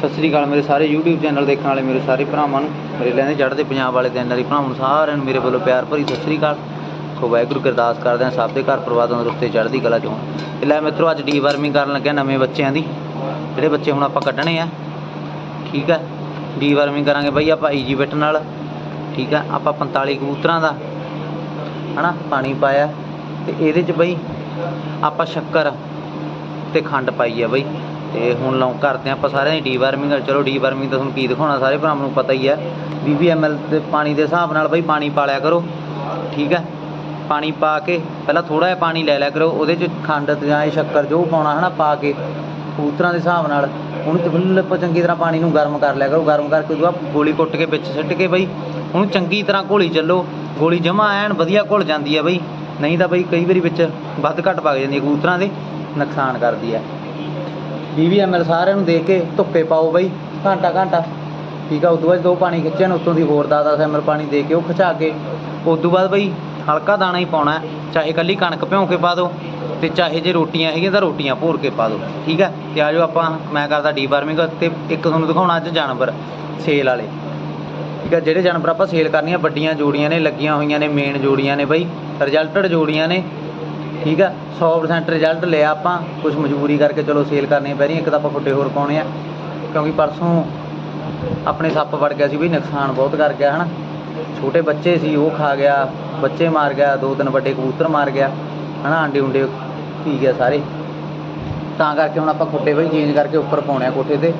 ਸਤਿ ਸ੍ਰੀ ਅਕਾਲ ਮੇਰੇ ਸਾਰੇ YouTube channel ਦੇਖਣ ਵਾਲੇ, ਮੇਰੇ ਸਾਰੇ ਭਰਾਵਾਂ ਨੂੰ, ਮੇਰੇ ਲੈਣੇ ਚੜ੍ਹਦੇ ਪੰਜਾਬ ਵਾਲੇ ਦਿਨ ਦੇ ਭਰਾਵਾਂ ਨੂੰ ਸਾਰਿਆਂ ਨੂੰ ਮੇਰੇ ਵੱਲੋਂ ਪਿਆਰ ਭਰੀ ਸਤਿ ਸ੍ਰੀ ਅਕਾਲ। ਸੋ ਵਾਹਿਗੁਰੂ ਕੀ ਅਰਦਾਸ ਕਰਦੇ ਹਾਂ, ਸਭ ਦੇ ਘਰ ਪਰਿਵਾਰ ਤੰਦਰੁਸਤੇ ਚੜ੍ਹਦੀ ਕਲਾ ਚੋਂ ਲੈ ਮਿੱਤਰੋ, ਅੱਜ ਡੀਵਰਮਿੰਗ ਕਰਨ ਲੱਗਿਆ ਨਵੇਂ ਬੱਚਿਆਂ ਦੀ। ਜਿਹੜੇ ਬੱਚੇ ਹੁਣ ਆਪਾਂ ਕੱਢਣੇ ਆ, ਠੀਕ ਹੈ ਡੀਵਰਮਿੰਗ ਕਰਾਂਗੇ ਬਈ ਆਪਾਂ ਈਜੀ ਬਿੱਟ ਨਾਲ, ਠੀਕ ਹੈ ਆਪਾਂ 45 ਕਬੂਤਰਾਂ ਦਾ, ਹਨਾ? ਪਾਣੀ ਪਾਇਆ। ਤੇ ਇਹਦੇ ਚ ਬਈ ਆਪਾਂ ਸ਼ੱਕਰ ਤੇ ਖੰਡ ਪਾਈ ਆ ਬਈ। ਤੇ ਹੁਣ ਲੌਂ ਕਰਦੇ ਹਾਂ ਆਪਾਂ ਸਾਰਿਆਂ ਦੀ ਡੀਵਰਮਿੰਗ ਚਲੋ ਡੀਵਰਮਿੰਗ ਤਾਂ ਤੁਹਾਨੂੰ ਕੀ ਦਿਖਾਉਣਾ, ਸਾਰੇ ਭਰਾਵਾਂ ਨੂੰ ਪਤਾ ਹੀ ਹੈ 20 ml ਦੇ ਪਾਣੀ ਦੇ ਹਿਸਾਬ ਨਾਲ ਬਈ ਪਾਣੀ ਪਾ ਲਿਆ ਕਰੋ, ਠੀਕ ਹੈ? ਪਾਣੀ ਪਾ ਕੇ, ਪਹਿਲਾਂ ਥੋੜਾ ਜਿਹਾ ਪਾਣੀ ਲੈ ਲਿਆ ਕਰੋ, ਉਹਦੇ ਚ ਖੰਡ ਤੇ ਜਾਂ ਇਹ ਸ਼ੱਕਰ ਜੋ ਪਾਉਣਾ ਹਨਾ, ਪਾ ਕੇ ਕਬੂਤਰਾਂ ਦੇ ਹਿਸਾਬ ਨਾਲ, ਉਹਨੂੰ ਚਬਲ ਚੰਗੀ ਤਰ੍ਹਾਂ ਪਾਣੀ ਨੂੰ ਗਰਮ ਕਰ ਲਿਆ ਕਰੋ। ਗਰਮ ਕਰਕੇ ਉਹਦੇ ਗੋਲੀ ਕੁੱਟ ਕੇ ਵਿੱਚ ਸਿੱਟ ਕੇ ਬਈ, ਉਹਨੂੰ ਚੰਗੀ ਤਰ੍ਹਾਂ ਘੋਲੀ ਚੱਲੋ। ਗੋਲੀ ਜਮਾ ਐਨ ਵਧੀਆ ਘੁਲ ਜਾਂਦੀ ਹੈ ਬਈ। ਨਹੀਂ ਤਾਂ ਬਈ ਕਈ ਵਾਰੀ ਵਿੱਚ ਵੱਧ ਘੱਟ ਵਗ ਜਾਂਦੀ ਹੈ ਕਬੂਤਰਾਂ ਦੇ ਨੁਕਸਾਨ ਕਰਦੀ ਹੈ 20 ml ਸਾਰਿਆਂ ਨੂੰ ਦੇ ਕੇ ਧੁੱਪੇ ਪਾਓ ਬਈ, ਘੰਟਾ ਘੰਟਾ। ਠੀਕ ਆ, ਉਦੋਂ ਬਾਅਦ ਦੋ ਪਾਣੀ ਖਿੱਚਣ ਉੱਤੋਂ ਦੀ ਹੋਰ 10-10 ml ਪਾਣੀ ਦੇ ਕੇ ਉਹ ਖਿਚਾ ਕੇ। ਉਦੋਂ ਬਾਅਦ ਬਈ ਹਲਕਾ ਦਾਣਾ ਹੀ ਪਾਉਣਾ ਚਾਹੇ ਕੱਲੀ ਕਣਕ ਭਿਉਂ ਕੇ ਪਾ ਦਿਓ ਤੇ ਚਾਹੇ ਜੇ ਰੋਟੀਆਂ ਹੈਗੀਆਂ ਤਾਂ ਰੋਟੀਆਂ ਭੋਰ ਕੇ ਪਾ ਦਿਓ। ਠੀਕ ਹੈ ਤੇ ਆਜੋ ਆਪਾਂ, ਮੈਂ ਕਰਦਾ ਡੀਵਾਰਮਿੰਗ ਤੇ ਇੱਕ ਤੁਹਾਨੂੰ ਦਿਖਾਉਣਾ ਅੱਜ ਜਾਨਵਰ, ਸੇਲ ਵਾਲੇ। ਠੀਕ ਹੈ ਜਿਹੜੇ ਜਾਨਵਰ ਆਪਾਂ ਸੇਲ ਕਰਨੀਆਂ, ਵੱਡੀਆਂ ਜੋੜੀਆਂ ਨੇ, ਲੱਗੀਆਂ ਹੋਈਆਂ ਨੇ ਮੇਨ ਜੋੜੀਆਂ ਨੇ ਬਈ ਰਿਜ਼ਲਟਡ ਜੋੜੀਆਂ ਨੇ ਠੀਕ ਆ 100% ਰਿਜ਼ਲਟ ਲਿਆ ਆਪਾਂ ਕੁਝ ਮਜਬੂਰੀ ਕਰਕੇ ਚਲੋ ਸੇਲ ਕਰਨੀ ਪੈ ਰਹੀ ਇੱਕ ਤਾਂ ਆਪਾਂ ਫੁੱਟੇ ਹੋਰ ਪਾਉਣੇ ਆ, ਕਿਉਂਕਿ ਪਰਸੋਂ ਆਪਣੇ ਸੱਪ ਵੜ ਗਿਆ ਸੀ ਵੀ ਨੁਕਸਾਨ ਬਹੁਤ ਕਰ ਗਿਆ, ਹਨਾ। ਛੋਟੇ ਬੱਚੇ ਸੀ, ਉਹ ਖਾ ਗਿਆ, ਬੱਚੇ ਮਾਰ ਗਿਆ, ਦੋ ਤਿੰਨ ਵੱਡੇ ਕਬੂਤਰ ਮਾਰ ਗਿਆ, ਹਨਾ, ਆਂਡੇ ਉਂਡੇ ਪੀ ਗਿਆ ਸਾਰੇ। ਤਾਂ ਕਰਕੇ ਹੁਣ ਆਪਾਂ ਖੁੱਟੇ ਬਈ ਚੇਂਜ ਕਰਕੇ ਉੱਪਰ ਪਾਉਣੇ ਆ ਕੋਠੇ ਤੇ।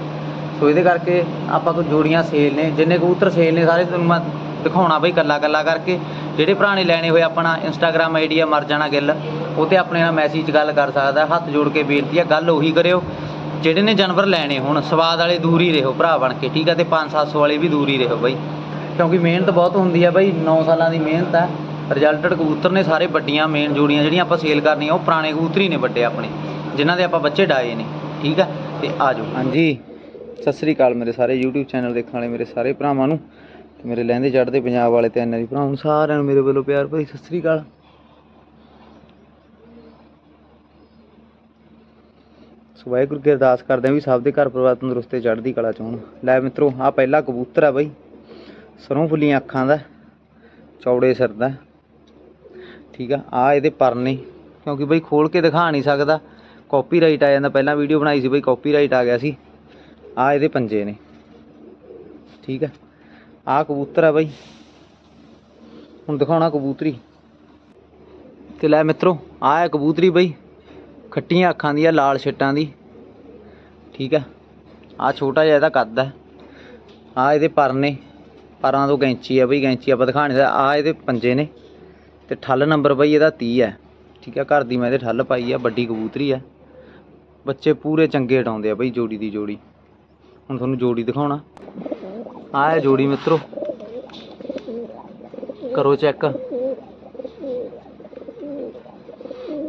ਸੋ ਇਹਦੇ ਕਰਕੇ ਆਪਾਂ ਕੋਈ ਜੋੜੀਆਂ ਸੇਲ ਨੇ, ਜਿੰਨੇ ਕਬੂਤਰ ਸੇਲ ਨੇ ਸਾਰੇ ਤੁਹਾਨੂੰ ਮੈਂ ਦਿਖਾਉਣਾ ਬਈ ਕੱਲਾ ਕੱਲਾ ਕਰਕੇ। ਜਿਹੜੇ ਭਰਾ ਨੇ ਲੈਣੇ ਹੋਏ ਆਪਣਾ ਇੰਸਟਾਗ੍ਰam ਆਈਡੀ ਆ ਮਰ ਜਾਣਾ ਗਿੱਲ, ਉਹ ਤੇ ਆਪਣੇ ਨਾਲ ਮੈਸੇਜ ਗੱਲ ਕਰ ਸਕਦਾ, ਹੱਥ ਜੋੜ ਕੇ ਬੇਨਤੀ ਆ, ਗੱਲ ਉਹੀ ਕਰਿਓ। ਜਿਹੜੇ ਨੇ ਜਾਨਵਰ ਲੈਣੇ ਹੁਣ, ਸਵਾਦ ਵਾਲੇ ਦੂਰ ਹੀ ਰਹੋ ਭਰਾ ਬਣ ਕੇ, ਠੀਕ ਆ, ਤੇ 5-700 ਵਾਲੇ ਵੀ ਦੂਰ ਹੀ ਰਹੋ ਬਾਈ। ਕਿਉਂਕਿ ਮਿਹਨਤ ਬਹੁਤ ਹੁੰਦੀ ਆ ਬਾਈ 9 ਸਾਲਾਂ ਦੀ ਮਿਹਨਤ ਆ। ਰਿਜ਼ਲਟਡ ਕਬੂਤਰ ਨੇ ਸਾਰੇ ਵੱਡੀਆਂ ਮੇਨ ਜੋੜੀਆਂ ਜਿਹੜੀਆਂ ਆਪਾਂ ਸੇਲ ਕਰਨੀਆਂ, ਉਹ ਪੁਰਾਣੇ ਕਬੂਤਰ ਹੀ ਨੇ ਵੱਡੇ ਆਪਣੇ, ਜਿਨ੍ਹਾਂ ਦੇ ਆਪਾਂ ਬੱਚੇ ਡਾਏ ਨੇ, ਠੀਕ ਆ? ਤੇ ਆ ਜਾਓ। ਹਾਂਜੀ। ਸਤਿ ਸ੍ਰੀ ਅਕਾਲ ਮੇਰੇ ਸਾਰੇ YouTube ਚੈਨਲ ਦੇਖਣ ਵਾਲੇ ਮੇਰੇ ਸਾਰੇ ਭਰਾਵਾਂ ਨੂੰ। ਤੇ ਮੇਰੇ ਲਹਿੰਦੇ ਚੜ੍ਹਦੇ ਪੰਜਾਬ ਵਾਲੇ ਤੇ ਇਹਨਾਂ ਦੀ ਭਰਾਵਾਂ ਨੂੰ ਸਾਰਿਆਂ ਨੂੰ ਮੇਰੇ ਵੱਲੋਂ ਪਿਆਰ ਭਰੀ ਸਤਿ ਸ੍ਰੀ ਅਕਾਲ। ਸੋ ਵਾਹਿਗੁਰੂ ਕੀ ਅਰਦਾਸ ਕਰਦੇ ਹਾਂ ਵੀ ਸਭ ਦੇ ਘਰ ਪਰਿਵਾਰ ਤੰਦਰੁਸਤੇ ਚੜ੍ਹਦੀ ਕਲਾ ਚ ਹੋਣ। ਲੈ ਮਿੱਤਰੋ ਆ ਪਹਿਲਾ ਕਬੂਤਰ ਆ ਬਈ। ਸਰੋਂ ਫੁੱਲੀਆਂ ਅੱਖਾਂ ਦਾ, ਚੌੜੇ ਸਿਰ ਦਾ। ਠੀਕ ਆ ਆ ਇਹਦੇ ਪਰ ਨੇ ਕਿਉਂਕਿ ਬਈ ਖੋਲ ਕੇ ਦਿਖਾ ਨਹੀਂ ਸਕਦਾ। ਕਾਪੀਰਾਈਟ ਆ ਜਾਂਦਾ, ਪਹਿਲਾਂ ਵੀਡੀਓ ਬਣਾਈ ਸੀ ਬਈ ਕਾਪੀਰਾਈਟ ਆ ਗਿਆ ਸੀ। ਆ ਇਹਦੇ ਪੰਜੇ ਨੇ। ਠੀਕ ਆ। ਆ ਕਬੂਤਰ ਆ ਬਈ। ਹੁਣ ਦਿਖਾਉਣਾ ਕਬੂਤਰੀ। ਤੇ ਲੈ ਮਿੱਤਰੋ, ਆ ਹੈ ਕਬੂਤਰੀ ਬਈ। ਖੱਟੀਆਂ ਅੱਖਾਂ ਦੀ ਆ, ਲਾਲ ਛਿੱਟਾਂ ਦੀ। ਠੀਕ ਆ। ਆ ਛੋਟਾ ਜਿਹਾ ਇਹਦਾ ਕੱਦ ਆ। ਆ ਇਹਦੇ ਪਰ ਨੇ। ਪਰਾਂ ਤੋਂ ਗੈਂਚੀ ਆ ਬਈ ਗੈਂਚੀ ਆਪਾਂ ਦਿਖਾ ਨਹੀਂ ਆ ਇਹਦੇ ਪੰਜੇ ਨੇ। ਤੇ ਠੱਲ ਨੰਬਰ ਬਈ ਇਹਦਾ 30 ਹੈ ਠੀਕ ਆ, ਘਰ ਦੀ ਮੈਂ ਇਹਦੇ ਠੱਲ ਪਾਈ ਆ, ਵੱਡੀ ਕਬੂਤਰੀ ਆ। ਬੱਚੇ ਪੂਰੇ ਚੰਗੇ ਉਡਾਉਂਦੇ ਆ ਬਈ ਜੋੜੀ ਦੀ ਜੋੜੀ। ਹੁਣ ਤੁਹਾਨੂੰ ਜੋੜੀ ਦਿਖਾਉਣਾ। ਆ ਹੈ ਜੋੜੀ ਮਿੱਤਰੋ। ਕਰੋ ਚੈੱਕ।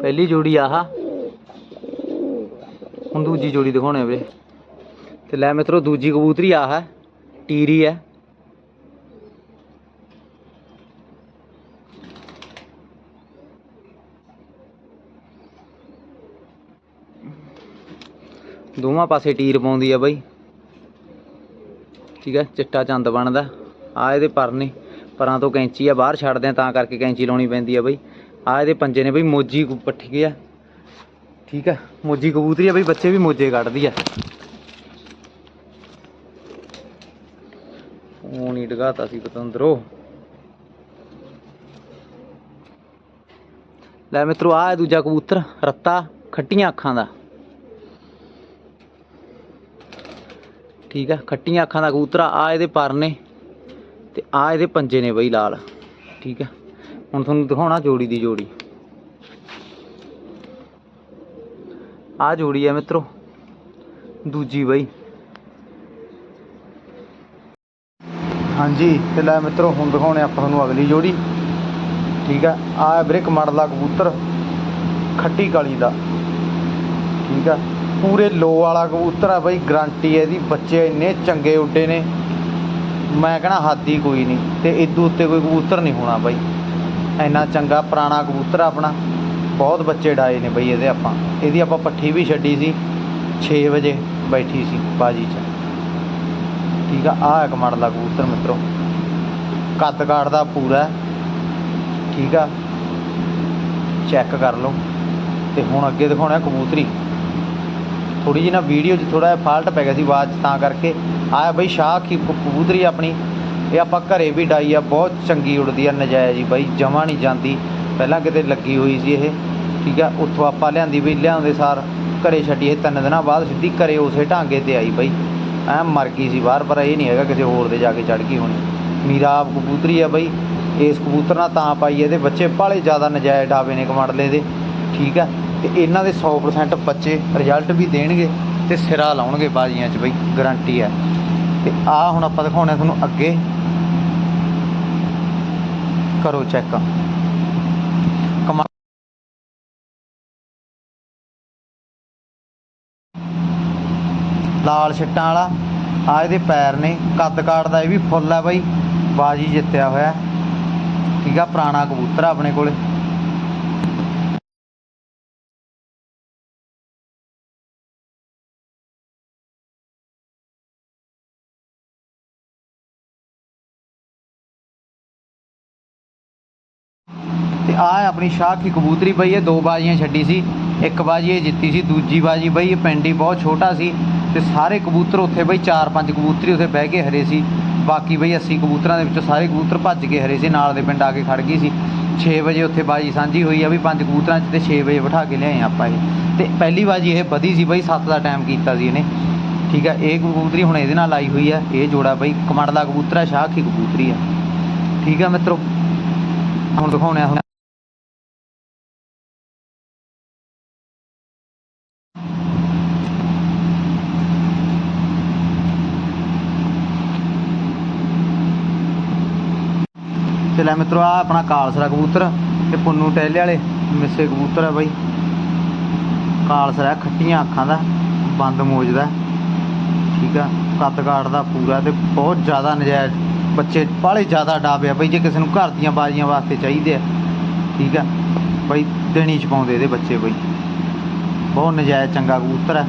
ਪਹਿਲੀ ਜੋੜੀ ਆਹ। ਹੁਣ ਦੂਜੀ ਜੋੜੀ ਦਿਖਾਉਣੇ ਵੇ। ਤੇ ਲੈ ਮਿੱਤਰੋ, ਦੂਜੀ ਕਬੂਤਰੀ ਆਹ ਹੈ। ਟੀਰੀ ਹੈ। ਦੋਵਾਂ ਪਾਸੇ ਟੀਰ ਪਾਉਂਦੀ ਆ ਬਾਈ। ਠੀਕ ਹੈ, ਚਿੱਟਾ ਚੰਦ ਬਣਦਾ। ਆ ਇਹਦੇ ਪਰ ਨੇ ਪਰਾਂ ਤੋਂ ਕੈਂਚੀ ਆ, ਬਾਹਰ ਛੱਡਦੇ ਆ ਤਾਂ ਕਰਕੇ ਕੈਂਚੀ ਲਾਉਣੀ ਪੈਂਦੀ ਆ ਬਈ। ਆ ਇਹਦੇ ਪੰਜੇ ਨੇ ਬਈ, ਮੋਜੀ ਕਬੂ- ਪੱਠੀ ਗਿਆ ਠੀਕ ਆ ਮੋਜੀ ਕਬੂਤਰੀ ਆ ਬਈ, ਬੱਚੇ ਵੀ ਮੋਜੇ ਕੱਢਦੀ ਆ। ਉਹ ਨਹੀਂ ਡਗਾਤਾ ਸੀ ਪਤੰਦਰੋ। ਲੈ ਮਿੱਤਰੋ ਆ ਦੂਜਾ ਕਬੂਤਰ, ਰੱਤਾ ਖੱਟੀਆਂ ਅੱਖਾਂ ਦਾ। ਠੀਕ ਆ, ਖੱਟੀਆਂ ਅੱਖਾਂ ਦਾ ਕਬੂਤਰ ਆ ਇਹਦੇ ਪਰ ਨੇ ਤੇ ਆ ਇਹਦੇ ਪੰਜੇ ਨੇ ਬਈ ਲਾਲ, ਠੀਕ ਆ। ਹੁਣ ਤੁਹਾਨੂੰ ਦਿਖਾਉਣਾ ਜੋੜੀ ਦੀ ਜੋੜੀ। ਆ ਜੋੜੀ ਆ ਮਿੱਤਰੋ, ਦੂਜੀ ਬਈ। ਹਾਂਜੀ, ਤੇ ਲੈ ਮਿੱਤਰੋ, ਹੁਣ ਦਿਖਾਉਣੇ ਆਪਾਂ ਤੁਹਾਨੂੰ ਅਗਲੀ ਜੋੜੀ। ਠੀਕ ਆ ਆ ਬ੍ਰਿਕ ਮੜਲਾ ਕਬੂਤਰ, ਖੱਟੀ ਕਾਲੀ ਦਾ। ਠੀਕ ਆ ਪੂਰੇ ਲੋ ਵਾਲਾ ਕਬੂਤਰ ਆ ਬਈ ਗਰੰਟੀ ਹੈ ਇਹਦੀ, ਬੱਚੇ ਇੰਨੇ ਚੰਗੇ ਉੱਡੇ ਨੇ। ਮੈਂ ਕਹਣਾ ਹੱਦ ਕੋਈ ਨਹੀਂ, ਤੇ ਇਦੋਂ ਉੱਤੇ ਕੋਈ ਕਬੂਤਰ ਨਹੀਂ ਹੋਣਾ ਬਈ। ਇੰਨਾ ਚੰਗਾ ਪੁਰਾਣਾ ਕਬੂਤਰ ਆਪਣਾ, ਬਹੁਤ ਬੱਚੇ ਡਾਏ ਨੇ ਬਈ ਇਹਦੇ ਆਪਾਂ। ਇਹਦੀ ਆਪਾਂ ਪੱਠੀ ਵੀ ਛੱਡੀ ਸੀ 6 ਵਜੇ ਬੈਠੀ ਸੀ ਬਾਜੀ 'ਚ। ਠੀਕ ਆ, ਆਹ ਇੱਕ ਮਾਡਲ ਆ ਕਬੂਤਰ ਮਿੱਤਰੋ। ਕੱਦ ਕਾਠ ਦਾ ਪੂਰਾ ਠੀਕ ਆ ਚੈੱਕ ਕਰ ਲਓ। ਤੇ ਹੁਣ ਅੱਗੇ ਦਿਖਾਉਣਾ ਕਬੂਤਰੀ। ਥੋੜੀ ਜਿਹੀ ਨਾ ਵੀਡੀਓ 'ਚ ਥੋੜਾ ਜਿਹਾ ਫਾਲਟ ਪੈ ਗਿਆ ਸੀ ਆਵਾਜ਼ 'ਚ ਤਾਂ ਕਰਕੇ। ਆਹ ਬਈ ਸ਼ਾਹ ਕੀ ਕਬੂਤਰੀ ਆਪਣੀ। ਇਹ ਆਪਾਂ ਘਰੇ ਵੀ ਡਾਈ ਆ, ਬਹੁਤ ਚੰਗੀ ਉੜਦੀ ਆ ਨਜਾਇਜ਼ ਜੀ ਬਾਈ, ਜਮਾ ਨਹੀਂ ਜਾਂਦੀ। ਪਹਿਲਾਂ ਕਿਤੇ ਲੱਗੀ ਹੋਈ ਸੀ ਇਹ, ਠੀਕ ਆ? ਉੱਥੋਂ ਆਪਾਂ ਲਿਆਂਦੀ ਵੀ ਲਿਆਉਂਦੇ ਸਾਰ ਘਰੇ ਛੱਡੀ। ਇਹ ਤਿੰਨ ਦਿਨਾਂ ਬਾਅਦ ਸਿੱਧੀ ਘਰੇ ਉਸੇ ਢਾਂਗੇ ਤੇ ਆਈ ਬਾਈ। ਐ ਮਰ ਗਈ ਸੀ ਬਾਹਰ, ਪਰ ਇਹ ਨਹੀਂ ਹੈਗਾ ਕਿਸੇ ਹੋਰ ਦੇ ਜਾ ਕੇ ਚੜ ਗਈ ਹੋਣੀ। ਮੀਰਾ ਆਪ ਕਬੂਤਰੀ ਆ ਬਾਈ। ਇਸ ਕਬੂਤਰ ਨਾਲ ਤਾਂ ਪਾਈ ਇਹਦੇ ਬੱਚੇ ਭਾਲੇ ਜ਼ਿਆਦਾ ਨਜਾਇਜ਼ ਡਾਵੇ ਨੇ ਕਮਾਂਡਲੇ ਦੇ। ਠੀਕ ਆ? ਤੇ ਇਹਨਾਂ ਦੇ 100% ਬੱਚੇ ਰਿਜ਼ਲਟ ਵੀ ਦੇਣਗੇ ਤੇ ਸਿਰਾ ਲਾਉਣਗੇ ਬਾਜ਼ੀਆਂ 'ਚ ਬਈ ਗਾਰੰਟੀ ਹੈ। ਤੇ ਆ ਹੁਣ ਆਪਾਂ ਦਿਖਾਉਣੇ ਤੁਹਾਨੂੰ ਅੱਗੇ। ਕਰੋ ਚੈੱਕ ਕਮਾ ਲਾਲ ਛਿੱਟਾਂ ਵਾਲਾ, ਆ ਇਹਦੇ ਪੈਰ ਨੇ, ਕੱਦ ਕਾੜ ਦਾ ਇਹ ਵੀ ਫੁੱਲ ਹੈ ਬਾਈ, ਬਾਜੀ ਜਿੱਤਿਆ ਹੋਇਆ। ਠੀਕ ਆ, ਪੁਰਾਣਾ ਕਬੂਤਰ ਆਪਣੇ ਕੋਲੇ। ਤੇ ਆ ਆਪਣੀ ਸ਼ਾਹ ਕੀ ਕਬੂਤਰੀ ਬਈ, ਇਹ ਦੋ ਬਾਜ਼ੀਆਂ ਛੱਡੀ ਸੀ। ਇੱਕ ਬਾਜ਼ੀ ਇਹ ਜਿੱਤੀ ਸੀ, ਦੂਜੀ ਬਾਜ਼ੀ ਬਈ, ਇਹ ਪਿੰਡੀ ਬਹੁਤ ਛੋਟਾ ਸੀ। ਤੇ ਸਾਰੇ ਕਬੂਤਰ ਉੱਥੇ ਬਈ, ਚਾਰ ਪੰਜ ਕਬੂਤਰੀ ਉੱਥੇ ਬਹਿ ਕੇ ਹਰੇ ਸੀ। ਬਾਕੀ ਬਈ 80 ਕਬੂਤਰਾਂ ਦੇ ਵਿੱਚੋਂ ਸਾਰੇ ਕਬੂਤਰ ਭੱਜ ਕੇ ਹਰੇ ਸੀ, ਨਾਲ ਦੇ ਪਿੰਡ ਆ ਕੇ ਖੜ ਗਈ ਸੀ। 6 ਵਜੇ ਉੱਥੇ ਬਾਜੀ ਸਾਂਝੀ ਹੋਈ ਆ ਵੀ ਪੰਜ ਕਬੂਤਰਾਂ 'ਚ ਤੇ 6 ਵਜੇ ਬਿਠਾ ਕੇ ਲਿਆਏ ਆਪਾਂ ਇਹ। ਤੇ ਪਹਿਲੀ ਬਾਜੀ ਇਹ ਵਧੀ ਸੀ ਬਈ 7 ਦਾ ਟਾਈਮ ਕੀਤਾ ਸੀ ਇਹਨੇ। ਠੀਕ ਆ, ਇਹ ਕਬੂਤਰੀ ਹੁਣ ਇਹਦੇ ਨਾਲ ਆਈ ਹੋਈ ਆ। ਇਹ ਜੋੜਾ ਬਈ ਕਮੜਲਾ ਦਾ ਕਬੂਤਰ ਆ ਸ਼ਾਹ ਕਬੂਤਰੀ ਆ। ਠੀਕ ਆ ਮਿੱਤਰੋ, ਹੁਣ ਦਿਖਾਉਣੇ ਆ ਤੇ ਲੈ ਮਿੱਤਰੋ ਆ ਆਪਣਾ ਕਾਲਸਰਾ ਕਬੂਤਰ ਤੇ ਪੁੰਨੂ ਟਹਿਲੇ ਵਾਲੇ, ਮਿੱਸੇ ਕਬੂਤਰ ਆ ਬਾਈ। ਕਾਲਸਰਾ ਖੱਟੀਆਂ ਅੱਖਾਂ ਦਾ, ਬੰਦ ਮੋਜ ਦਾ। ਠੀਕ ਆ, ਕੱਦ ਕਾਟਦਾ ਪੂਰਾ ਤੇ ਬਹੁਤ ਜ਼ਿਆਦਾ ਨਜਾਇਜ਼, ਬੱਚੇ ਬਾਹਲੇ ਜ਼ਿਆਦਾ ਡਾਬੇ ਬਈ, ਜੇ ਕਿਸੇ ਨੂੰ ਘਰ ਦੀਆਂ ਬਾਜ਼ੀਆਂ ਵਾਸਤੇ ਚਾਹੀਦੇ ਆ। ਠੀਕ ਆ, ਬਈ, ਦੇਣੀ ਪਾਉਂਦੇ ਇਹਦੇ ਬੱਚੇ ਬਈ। ਬਹੁਤ ਨਜਾਇਜ਼ ਚੰਗਾ ਕਬੂਤਰ ਆ।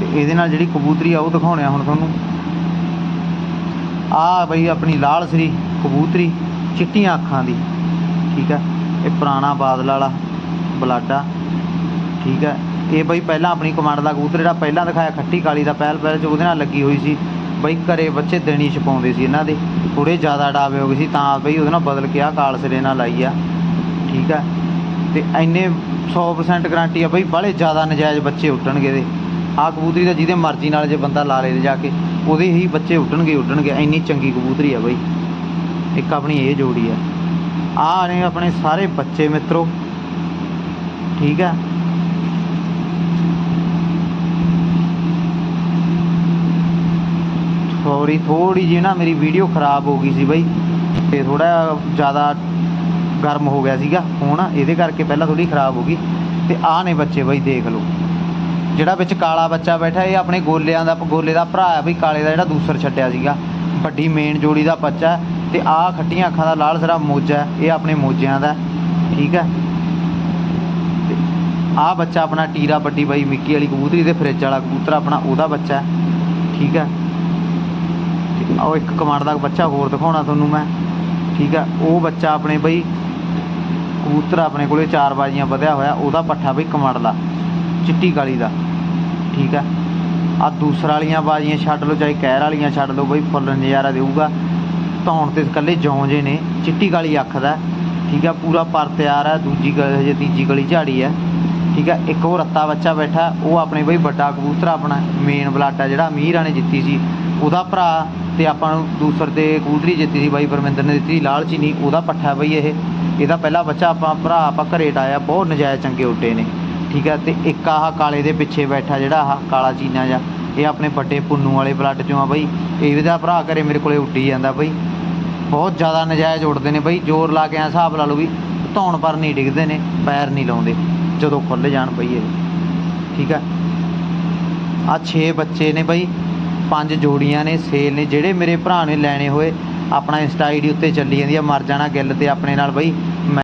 ਤੇ ਇਹਦੇ ਨਾਲ ਜਿਹੜੀ ਕਬੂਤਰੀ ਆ, ਉਹ ਦਿਖਾਉਣੇ ਆ ਹੁਣ ਤੁਹਾਨੂੰ। ਆ ਬਈ ਆਪਣੀ ਲਾਲ ਸਰੀ ਕਬੂਤਰੀ, ਚਿੱਟੀਆਂ ਅੱਖਾਂ ਦੀ, ਠੀਕ ਹੈ? ਇਹ ਪੁਰਾਣਾ ਬਾਦਲ ਵਾਲਾ ਬਲਾਡਾ, ਠੀਕ ਹੈ? ਇਹ ਬਈ ਪਹਿਲਾਂ ਆਪਣੀ ਕਮਾਂਡ ਦਾ ਕਬੂਤਰ, ਜਿਹੜਾ ਪਹਿਲਾਂ ਦਿਖਾਇਆ ਖੱਟੀ ਕਾਲੀ ਦਾ ਪਹਿਲ ਪਹਿਲ ਚ, ਉਹਦੇ ਨਾਲ ਲੱਗੀ ਹੋਈ ਸੀ। ਬਈ ਘਰੇ ਬੱਚੇ ਦੇਣੀ ਛਪਾਉਂਦੇ ਸੀ ਇਹਨਾਂ ਦੇ। ਥੋੜੇ ਜ਼ਿਆਦਾ ਡਾਵੇ ਹੋ ਗਏ ਸੀ, ਤਾਂ ਬਈ ਉਹਦੇ ਨਾਲ ਬਦਲ ਕੇ ਆ ਕਾਲ ਸਿਰੇ ਨਾਲ ਲਾਈ ਆ, ਠੀਕ ਹੈ? ਤੇ ਐਨੇ 100% ਗਾਰੰਟੀ ਆ ਬਈ, ਬਾਹਲੇ ਜ਼ਿਆਦਾ ਨਜਾਇਜ਼ ਬੱਚੇ ਉੱਡਣਗੇ ਇਹਦੇ। ਆ ਕਬੂਤਰੀ ਦਾ ਜਿਹਦੇ ਮਰਜ਼ੀ ਨਾਲ ਜੇ ਬੰਦਾ ਲਾ ਲੇ ਜਾ ਕੇ। ਉਹਦੇ ਹੀ ਬੱਚੇ ਉੱਡਣਗੇ ਉੱਡਣਗੇ, ਇੰਨੀ ਚੰਗੀ ਕਬੂਤਰੀ ਆ ਬਈ। ਇੱਕ ਆਪਣੀ ਇਹ ਜੋੜੀ ਆ। ਆ ਨੇ ਆਪਣੇ ਸਾਰੇ ਬੱਚੇ ਮਿੱਤਰੋ। ਠੀਕ ਆ? ਸੌਰੀ ਥੋੜੀ ਜਿਹੀ ਨਾ ਮੇਰੀ ਵੀਡੀਓ ਖਰਾਬ ਹੋ ਗਈ ਸੀ ਬਈ। ਤੇ ਥੋੜਾ ਜ਼ਿਆਦਾ ਗਰਮ ਹੋ ਗਿਆ ਸੀਗਾ। ਫੋਨ ਇਹਦੇ ਕਰਕੇ ਪਹਿਲਾਂ ਥੋੜੀ ਖਰਾਬ ਹੋ ਗਈ। ਤੇ ਆਹ ਨੇ ਬੱਚੇ ਬਈ, ਦੇਖ ਲਓ। ਜਿਹੜਾ ਵਿੱਚ ਕਾਲਾ ਬੱਚਾ ਬੈਠਾ, ਇਹ ਆਪਣੇ ਗੋਲਿਆਂ ਦਾ, ਗੋਲੇ ਦਾ ਭਰਾ ਆ ਬਈ ਕਾਲੇ ਦਾ ਜਿਹੜਾ ਦੂਸਰ ਛੱਡਿਆ ਸੀਗਾ। ਵੱਡੀ ਮੇਨ ਜੋੜੀ ਦਾ ਬੱਚਾ ਹੈ ਤੇ ਆਹ ਖੱਟੀਆਂ ਅੱਖਾਂ ਦਾ ਲਾਲ ਸਰਾ ਮੋਜਾ ਇਹ ਆਪਣੇ ਮੋਜਿਆਂ ਦਾ ਠੀਕ ਹੈ? ਤੇ ਆਹ ਬੱਚਾ ਆਪਣਾ ਟੀਰਾ ਵੱਡੀ ਬਾਈ ਮਿੱਕੀ ਵਾਲੀ ਕਬੂਤਰੀ ਤੇ ਫਰਿੱਜ ਵਾਲਾ ਕਬੂਤਰ ਆਪਣਾ ਉਹਦਾ ਬੱਚਾ ਠੀਕ ਹੈ? ਤੇ ਉਹ ਇੱਕ ਕਮਾਂਡ ਦਾ ਬੱਚਾ ਹੋਰ ਦਿਖਾਉਣਾ ਤੁਹਾਨੂੰ ਮੈਂ, ਠੀਕ ਹੈ? ਉਹ ਬੱਚਾ ਆਪਣੇ ਬਈ ਕਬੂਤਰ ਆਪਣੇ ਕੋਲੇ ਚਾਰ ਬਾਜੀਆਂ ਵਧਿਆ ਹੋਇਆ, ਉਹਦਾ ਪੱਠਾ ਬਈ ਕਮਾਂਡ ਚਿੱਟੀ ਕਾਲੀ ਦਾ। ਠੀਕ ਹੈ ਆ ਦੂਸਰਾ ਵਾਲੀਆਂ ਬਾਜੀਆਂ ਛੱਡ ਲਓ, ਚਾਹੇ ਕਹਿਰ ਵਾਲੀਆਂ ਛੱਡ ਲਓ, ਬਈ ਫੁੱਲ ਨਜ਼ਾਰਾ ਦੇਊਗਾ। ਧੌਣ ਤੇ ਇਕੱਲੇ ਜੌਂ ਜੇ ਨੇ, ਚਿੱਟੀ ਕਾਲੀ ਅੱਖ ਦਾ। ਠੀਕ ਹੈ ਪੂਰਾ ਪਰ ਤਿਆਰ ਹੈ ਦੂਜੀ ਗ- ਹਜੇ ਤੀਜੀ ਗਲੀ ਝਾੜੀ ਹੈ ਠੀਕ ਹੈ ਇੱਕ ਉਹ ਰੱਤਾ ਬੱਚਾ ਬੈਠਾ, ਉਹ ਆਪਣੇ ਬਈ ਵੱਡਾ ਕਬੂਤਰ ਆਪਣਾ ਮੇਨ ਬਲਾਡਾ ਜਿਹੜਾ ਅਮੀਰਾਂ ਨੇ ਜਿੱਤੀ ਸੀ। ਉਹਦਾ ਭਰਾ ਤੇ ਆਪਾਂ ਨੂੰ ਦੂਸਰ ਤੇ ਕਬੂਤਰੀ ਜਿੱਤੀ ਸੀ, ਬਾਈ ਪਰਮਿੰਦਰ ਨੇ ਦਿੱਤੀ ਲਾਲ ਚੀਨੀ, ਉਹਦਾ ਪੱਠਾ ਬਈ ਇਹ। ਇਹਦਾ ਪਹਿਲਾ ਬੱਚਾ ਆਪਾਂ, ਭਰਾ ਆਪਾਂ ਘਰੇ ਟਾਇਆ, ਬਹੁਤ ਨਜਾਇਜ਼ ਚੰਗੇ ਉੱਡੇ ਨੇ। ਠੀਕ ਹੈ ਤੇ ਇੱਕ ਆਹ ਕਾਲੇ ਦੇ ਪਿੱਛੇ ਬੈਠਾ ਜਿਹੜਾ ਆਹ ਕਾਲਾ ਚੀਨਾ ਜਾਂ ਇਹ ਆਪਣੇ ਵੱਡੇ ਪੁੰਨੂ ਵਾਲੇ ਬਲੱਡ ਚੋਂ ਆ ਬਈ। ਇਹਦਾ ਭਰਾ ਘਰੇ ਮੇਰੇ ਕੋਲੇ ਉੱਡੀ ਜਾਂਦਾ ਬਈ। ਬਹੁਤ ਜ਼ਿਆਦਾ ਨਜਾਇਜ਼ ਉੱਡਦੇ ਨੇ ਬਈ, ਜ਼ੋਰ ਲਾ ਕੇ ਐਂ ਹਿਸਾਬ ਲਾ ਲਓ ਵੀ ਧੌਣ ਪਰ ਨਹੀਂ ਡਿੱਗਦੇ ਨੇ, ਪੈਰ ਨਹੀਂ ਲਾਉਂਦੇ, ਜਦੋਂ ਖੁੱਲ ਜਾਣ ਬਈ ਇਹ। ਠੀਕ ਆ? ਆ 6 ਬੱਚੇ ਨੇ ਬਈ, ਪੰਜ ਜੋੜੀਆਂ ਨੇ ਸੇਲ ਨੇ, ਜਿਹੜੇ ਮੇਰੇ ਭਰਾ ਨੇ ਲੈਣੇ ਹੋਏ, ਆਪਣਾ ਇੰਸਟਾ ਆਈਡੀ ਉੱਤੇ ਚੱਲੀ ਜਾਂਦੀ ਆ, ਮਰ ਜਾਣਾ ਗਿੱਲ ਤੇ ਆਪਣੇ ਨਾਲ ਬਈ।